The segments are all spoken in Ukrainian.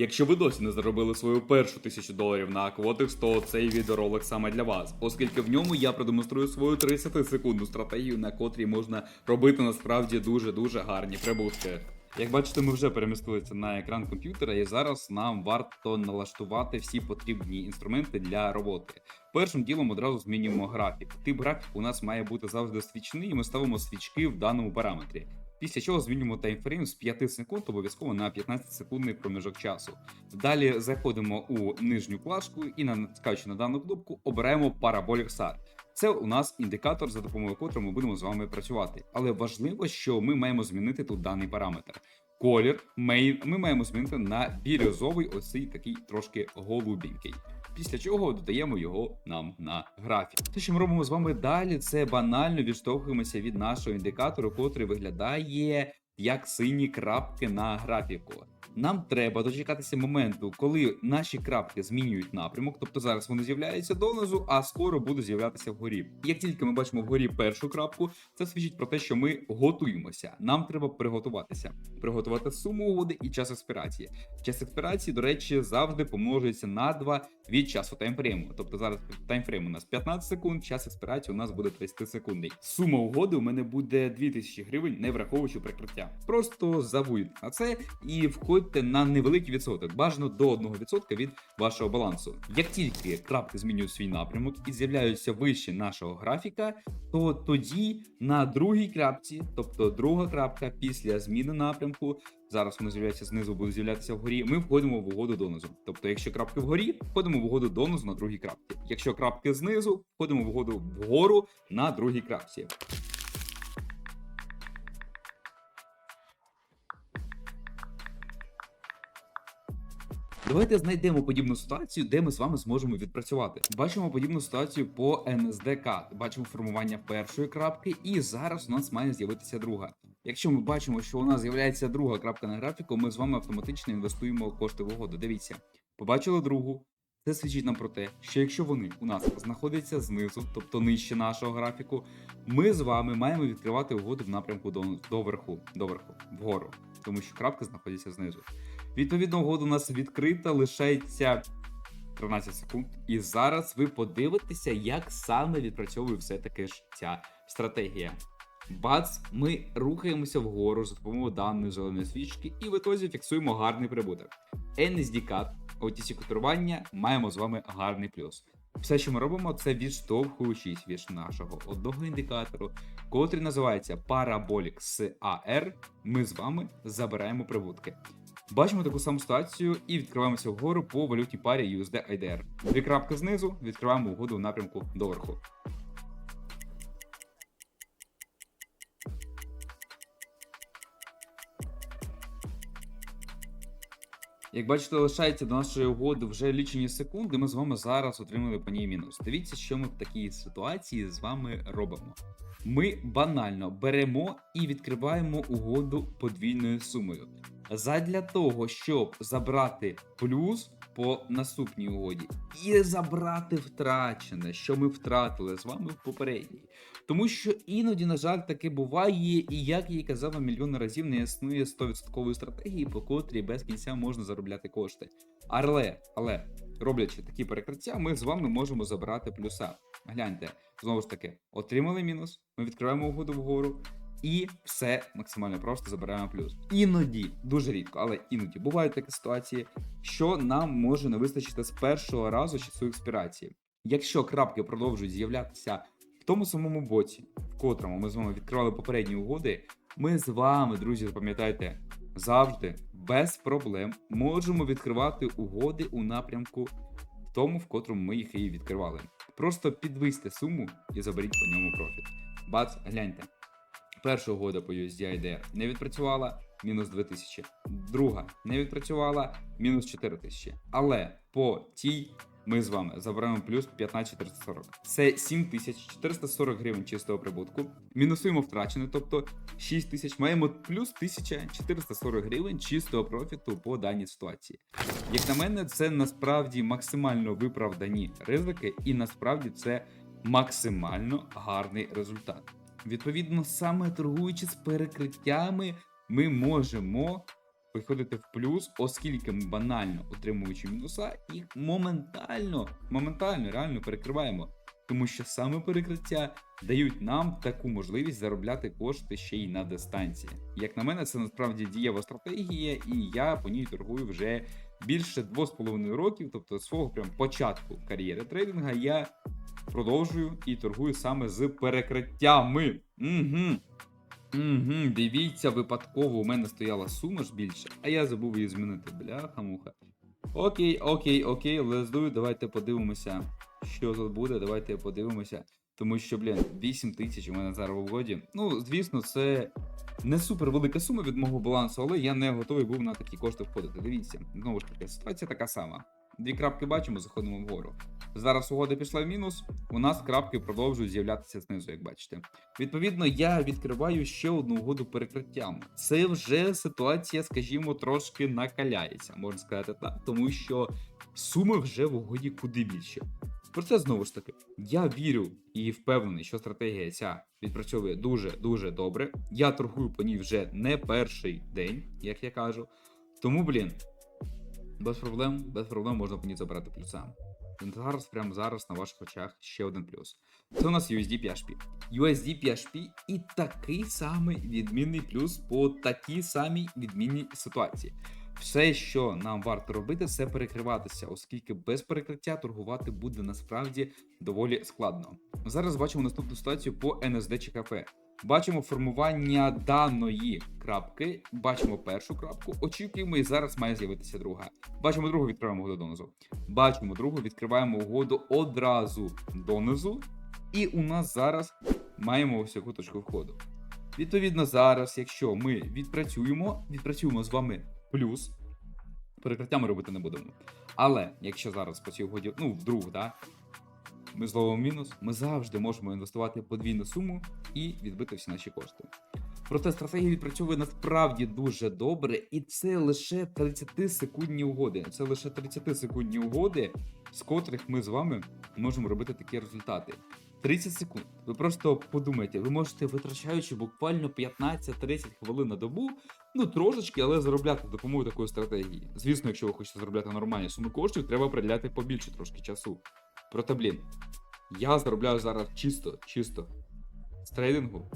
Якщо ви досі не заробили свою першу тисячу доларів на Aquatics, то цей відеоролик саме для вас, оскільки в ньому я продемонструю свою 30-секундну стратегію, на котрій можна робити насправді дуже дуже гарні прибутки. Як бачите, ми вже перемістилися на екран комп'ютера, і зараз нам варто налаштувати всі потрібні інструменти для роботи. Першим ділом одразу змінюємо графік. Тип графіку у нас має бути завжди свічний, і ми ставимо свічки в даному параметрі. Після чого змінюємо таймфрейм з 5 секунд обов'язково на 15 секундний проміжок часу. Далі заходимо у нижню плашку і натискаючи на дану кнопку, обираємо Parabolic SAR. Це у нас індикатор, за допомогою котрого ми будемо з вами працювати. Але важливо, що ми маємо змінити тут даний параметр. Колір ми маємо змінити на бірюзовий, ось цей такий трошки голубенький. Після чого додаємо його нам на графік. Те, що ми робимо з вами далі, це банально відштовхуємося від нашого індикатору, котрий виглядає як сині крапки на графіку. Нам треба дочекатися моменту, коли наші крапки змінюють напрямок, тобто зараз вони з'являються донизу, а скоро будуть з'являтися вгорі. Як тільки ми бачимо вгорі першу крапку, це свідчить про те, що ми готуємося. Нам треба приготуватися, приготувати суму угоди і час експірації. Час експірації, до речі, завжди помножується на 2 від часу таймфрейму. Тобто зараз таймфрейм у нас 15 секунд, час експірації у нас буде 30 секундний. Сума угоди у мене буде 2000 гривень, не враховуючи прикриття. Просто забудьте на це і входьте на невеликий відсоток, бажано до 1% від вашого балансу. Як тільки крапки змінюють свій напрямок і з'являються вище нашого графіка, то тоді на другій крапці, тобто друга крапка після зміни напрямку, зараз вони з'являються знизу, будуть з'являтися вгорі. Ми входимо в угоду донизу. Тобто, якщо крапки вгорі, входимо в угоду донизу на другій крапці. Якщо крапки знизу, входимо в угоду вгору на другій крапці. Давайте знайдемо подібну ситуацію, де ми з вами зможемо відпрацювати. Бачимо подібну ситуацію по NSDK. Бачимо формування першої крапки, і зараз у нас має з'явитися друга. Якщо ми бачимо, що у нас з'являється друга крапка на графіку, ми з вами автоматично інвестуємо кошти в угоду. Дивіться, побачили другу. Це свідчить нам про те, що якщо вони у нас знаходяться знизу, тобто нижче нашого графіку, ми з вами маємо відкривати угоду в напрямку до, до верху, до верху, вгору, тому що крапки знаходяться знизу. Відповідно, угода у нас відкрита, лишається 13 секунд. І зараз ви подивитеся, як саме відпрацьовує все таки ж ця стратегія. Бац, ми рухаємося вгору за допомогою даної зеленої свічки, і в ітозі фіксуємо гарний прибуток. NSD-CAT, OTC котирування, маємо з вами гарний плюс. Все, що ми робимо, це відштовхуючись від нашого одного індикатору, котрий називається Parabolic SAR, ми з вами забираємо прибутки. Бачимо таку саму ситуацію і відкриваємося вгору по валютній парі USD IDR. Дві крапки знизу, відкриваємо угоду в напрямку доверху. Як бачите, лишається до нашої угоди вже лічені секунди. Ми з вами зараз отримали по ній мінус. Дивіться, що ми в такій ситуації з вами робимо. Ми банально беремо і відкриваємо угоду подвійною сумою. Задля того, щоб забрати плюс по наступній угоді і забрати втрачене, що ми втратили з вами в попередній. Тому що іноді, на жаль, таке буває, і як я і казав мільйон разів, не існує 100% стратегії, по котрій без кінця можна заробляти кошти. Але, але, роблячи такі перекриття, ми з вами можемо забрати плюса. Гляньте, знову ж таки, отримали мінус, ми відкриваємо угоду вгору. І все максимально просто забираємо плюс. Іноді, дуже рідко, але іноді бувають такі ситуації, що нам може не вистачити з першого разу часу експірації. Якщо крапки продовжують з'являтися тому самому боці, в котрому ми з вами відкривали попередні угоди, ми з вами, друзі, запам'ятайте, завжди без проблем можемо відкривати угоди у напрямку в тому, в котрому ми їх і відкривали. Просто підвисьте суму і заберіть по ньому профіт. Бац, гляньте. Перша угода по USDID не відпрацювала, мінус 2000. Друга не відпрацювала, мінус 4000. Але по тій ми з вами забираємо плюс 15440. Це 7440 гривень чистого прибутку. Мінусуємо втрачене, тобто 6000. Маємо плюс 1440 гривень чистого профіту по даній ситуації. Як на мене, це насправді максимально виправдані ризики, і насправді це максимально гарний результат. Відповідно, саме торгуючи з перекриттями, ми можемо виходити в плюс, оскільки ми банально отримуючи мінуса, їх моментально, моментально реально перекриваємо. Тому що саме перекриття дають нам таку можливість заробляти кошти ще й на дистанції. Як на мене, це насправді дієва стратегія, і я по ній торгую вже більше 2,5 років, тобто свого прям початку кар'єри трейдинга, я продовжую і торгую саме з перекриттями. Угу. Угу, дивіться, випадково у мене стояла сума ж більше, а я забув її змінити. Бляха-муха. Окей, окей, окей, it. Давайте подивимося, що тут буде. Давайте подивимося. Тому що, блін, 8 тисяч у мене зараз в угоді. Ну, звісно, це не супер велика сума від мого балансу, але я не готовий був на такі кошти входити. Дивіться, знову ж таки, ситуація така сама. Дві крапки бачимо, заходимо вгору. Зараз угода пішла в мінус. У нас крапки продовжують з'являтися знизу, як бачите. Відповідно, я відкриваю ще одну угоду перекриттям. Це вже ситуація, скажімо, трошки накаляється, можна сказати так, тому що суми вже в угоді куди більше. Проте знову ж таки, я вірю і впевнений, що стратегія ця відпрацьовує дуже дуже добре. Я торгую по ній вже не перший день, як я кажу. Тому, блін, без проблем, без проблем можна ній забрати плюса. Зараз, прямо зараз на ваших очах ще один плюс. Це у нас USD PHP. USD PHP і такий самий відмінний плюс по такій самій відмінній ситуації. Все, що нам варто робити, це перекриватися, оскільки без перекриття торгувати буде насправді доволі складно. Зараз бачимо наступну ситуацію по чи кафе. Бачимо формування даної крапки, бачимо першу крапку, очікуємо, і зараз має з'явитися друга. Бачимо другу, відкриваємо угоду донизу. Бачимо другу, відкриваємо угоду одразу донизу. І у нас зараз маємо ось яку точку входу. Відповідно, зараз, якщо ми відпрацюємо, відпрацюємо з вами плюс, перекриття ми робити не будемо. Але якщо зараз по цій угоді, ну вдруг, да, ми зловимо мінус, ми завжди можемо інвестувати подвійну суму і відбити всі наші кошти. Проте стратегія відпрацьовує насправді дуже добре, і це лише 30 секундні угоди. Це лише 30 секундні угоди, з котрих ми з вами можемо робити такі результати. 30 секунд. Ви просто подумайте, ви можете, витрачаючи буквально 15-30 хвилин на добу, ну трошечки, але заробляти за допомогою такої стратегії. Звісно, якщо ви хочете заробляти нормальні суми коштів, треба приділяти побільше трошки часу. Проте, блін, я заробляю зараз чисто, чисто з трейдингу.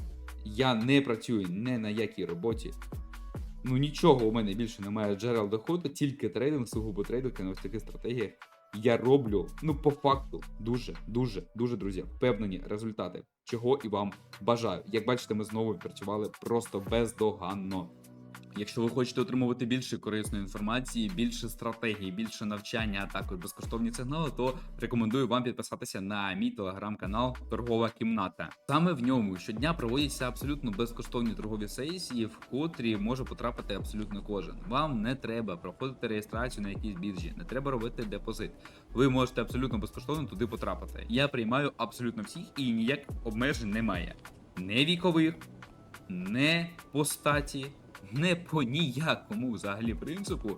Я не працюю не на якій роботі. Ну нічого у мене більше немає джерел доходу, тільки трейдинг, сугубо трейдинг на ось таких стратегіях. Я роблю, ну по факту, дуже, дуже, дуже, друзі, впевнені результати, чого і вам бажаю. Як бачите, ми знову працювали просто бездоганно. Якщо ви хочете отримувати більше корисної інформації, більше стратегій, більше навчання, а також безкоштовні сигнали, то рекомендую вам підписатися на мій телеграм-канал Торгова кімната. Саме в ньому щодня проводяться абсолютно безкоштовні торгові сесії, в котрі може потрапити абсолютно кожен. Вам не треба проходити реєстрацію на якійсь біржі, не треба робити депозит. Ви можете абсолютно безкоштовно туди потрапити. Я приймаю абсолютно всіх і ніяких обмежень немає. Не вікових, не по статі, не по ніякому взагалі принципу.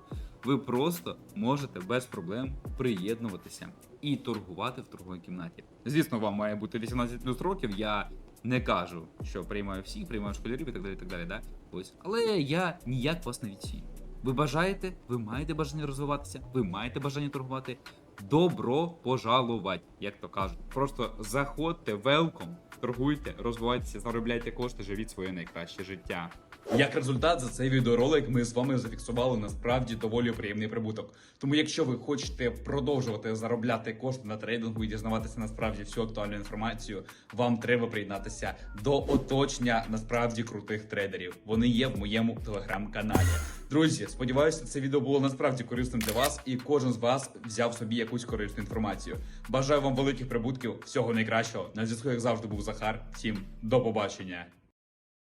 Ви просто можете без проблем приєднуватися і торгувати в торговій кімнаті. Звісно, вам має бути 18 плюс років. Я не кажу, що приймаю всіх, приймаю школярів і так далі. так далі, да? Ось. Але я ніяк вас не відсію. Ви бажаєте, ви маєте бажання розвиватися, ви маєте бажання торгувати. Добро пожалувати, як то кажуть. Просто заходьте, велком, торгуйте, розвивайтеся, заробляйте кошти, живіть своє найкраще життя. Як результат, за цей відеоролик ми з вами зафіксували насправді доволі приємний прибуток. Тому, якщо ви хочете продовжувати заробляти кошти на трейдингу і дізнаватися насправді всю актуальну інформацію, вам треба приєднатися до оточення насправді крутих трейдерів. Вони є в моєму телеграм-каналі. Друзі, сподіваюся, це відео було насправді корисним для вас, і кожен з вас взяв собі якусь корисну інформацію. Бажаю вам великих прибутків, всього найкращого. На зв'язку, як завжди, був Захар. Всім до побачення.